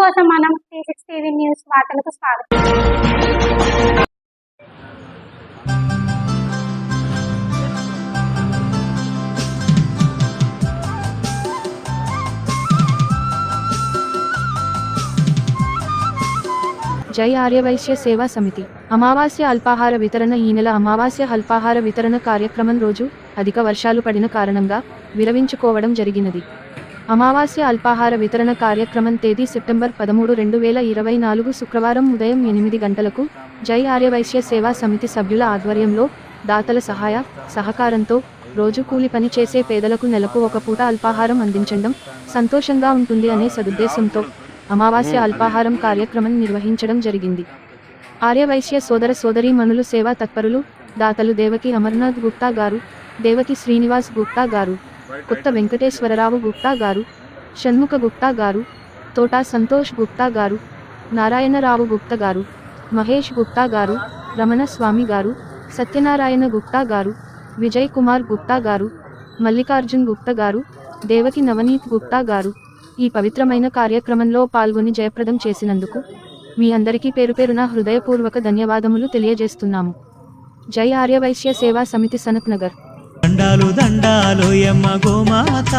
కోసం మనం three six TV news వార్తలకు స్వాగతం. జై ఆర్యవైశ్య సేవా సమితి. అమావాస్య అల్పాహార వితరణ ఈ నెల అమావాస్య అల్పాహార వితరణ కార్యక్రమం రోజు అధిక వర్షాలు పడిన కారణంగా విరవించుకోవడం జరిగినది. అమావాస్య అల్పాహార వితరణ కార్యక్రమం తేదీ సెప్టెంబర్ పదమూడు రెండు వేల ఇరవై నాలుగు శుక్రవారం ఉదయం ఎనిమిది గంటలకు జై ఆర్యవైశ్య సేవా సమితి సభ్యుల ఆధ్వర్యంలో దాతల సహాయ సహకారంతో రోజు కూలి పని చేసే పేదలకు నెలకు ఒక పూట అల్పాహారం అందించడం సంతోషంగా ఉంటుంది అనే సదుద్దేశంతో అమావాస్య అల్పాహారం కార్యక్రమం నిర్వహించడం జరిగింది. ఆర్యవైశ్య సోదర సోదరీ మనులు సేవా తత్పరులు దాతలు దేవకి అమర్నాథ్ గుప్తా గారు దేవకి శ్రీనివాస్ గుప్తా గారు కొత్త వెంకటేశ్వరరావు గుప్తా గారు షణ్ముఖ గుప్తా గారు తోటా సంతోష్ గుప్తా గారు నారాయణరావు గుప్తా గారు మహేష్ గుప్తా గారు రమణ స్వామి గారు సత్యనారాయణ గుప్తా గారు విజయ్ కుమార్ గుప్తా గారు మల్లికార్జున్ గుప్తా గారు దేవకి నవనీత్ గుప్తా గారు. ఈ పవిత్రమైన కార్యక్రమంలో పాల్గొని జయప్రదం చేసినందుకు మీ అందరికీ పేరు పేరున హృదయపూర్వక ధన్యవాదములు తెలియజేస్తున్నాము. జై ఆర్యవైశ్య సేవా సమితి సనత్నగర్. దండాలు దండాలు ఎమ్మ గోమాత.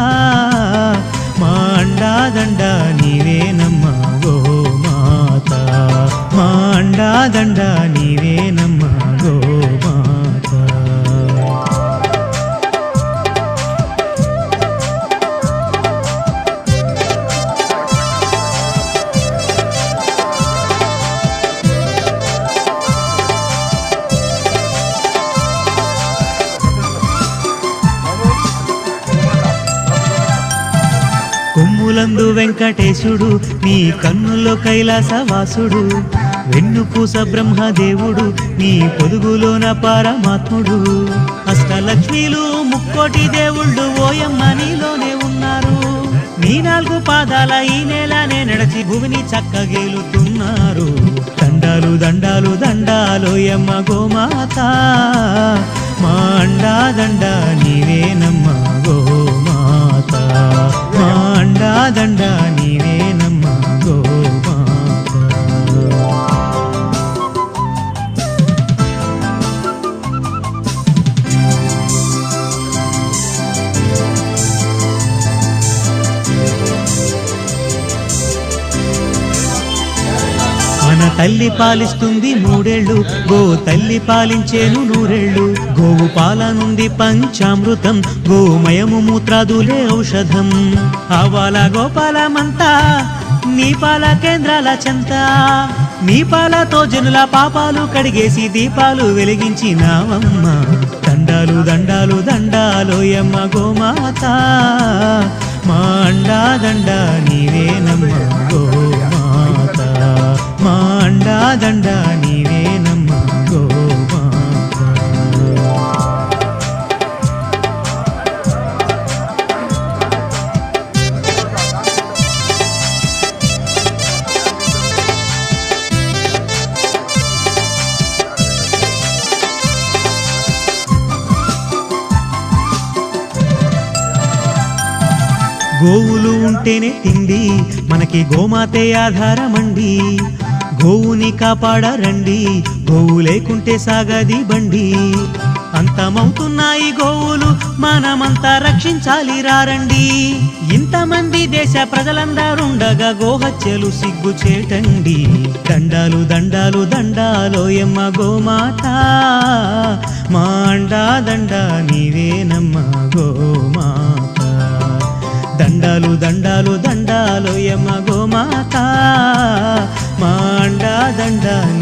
మా అండా దండ నీవేనమ్మ గోమాత. మా అండా దండ నీవేనమ్మ కొమ్ములందు వెంకటేశుడు నీ కన్నుల్లో కైలాసవాసుడు. వెన్నుపూస బ్రహ్మదేవుడు నీ పొదుగులోన పారమాత్ముడు. అష్టలక్ష్మీలు ముక్కోటి దేవుళ్ళు ఓయమ్మ నీలోనే ఉన్నారు. నీ నాలుగు పాదాల ఈ నేలనే నడిచి భూమిని చక్కగేలుతున్నారు. దండాలు దండాలు దండాలు యమ్మ గోమాత. మా అండా దండ నీవేనమ్మ గోమాత. మా దండ నీవేనమ్మా గోమాత మన తల్లి పాలిస్తుంది మూడేళ్ళు గో తల్లి పాలించేను నూరేళ్ళు గోవు పాల నుండి పంచామృతం గోమయము మూత్రాదులే ఔషధం. అవాల గోపాలమంతా నీ పాల కేంద్రాల చెంత. నీ పాలతో జనుల పాపాలు కడిగేసి దీపాలు వెలిగించినావమ్మ. దండాలు దండాలు దండాలు యమ్మ గోమాత. మా అండా దండ నీవే గోవులు ఉంటేనే తిండి మనకి గోమాతే ఆధారమండి. గోవుని కాపాడరండి గోవు లేకుంటే సాగది బండి. అంతమవుతున్నాయి గోవులు మనమంతా రక్షించాలి రారండి. ఇంతమంది దేశ ప్రజలందరుండగా గోహత్యలు సిగ్గు చేటండి. దండాలు దండాలు దండాలో ఎమ్మ గోమాత. మాండా దండ నీవేనమ్మ గోమా దండాలు దండాలు దండాలు యమ గోమాత మాండా దండాలు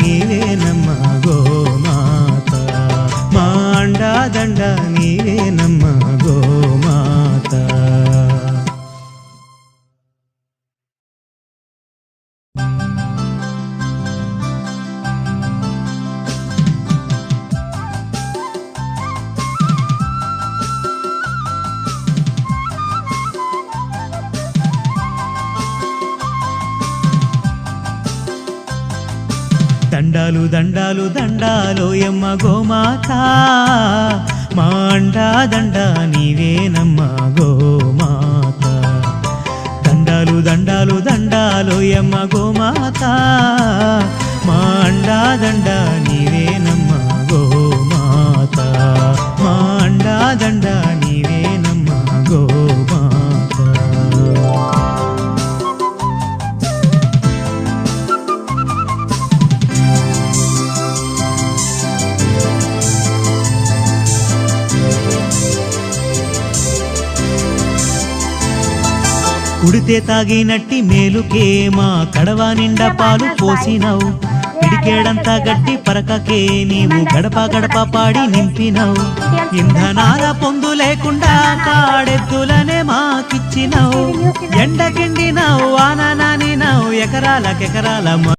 దండాలు దండాలు దండాలు ఎమ్మ గోమాత. మా అండా దండ నీవేనమ్మ గోమాత. దండాలు దండాలు దండాలు దండాలోయమ్మ గోమాత. మా అండా దండ కుడితే తాగినట్టి మేలుకే మా కడవ నిండా పాలు పోసినవు. పిడికేడంతా గట్టి పరకకే నీవు గడప గడప పాడి నింపినవు. ఇంధనాల పొందు లేకుండా కాడెద్దులనే మాకిచ్చినవు. ఎండకిండినవు ఆననానినవు ఎకరాలకెకరాల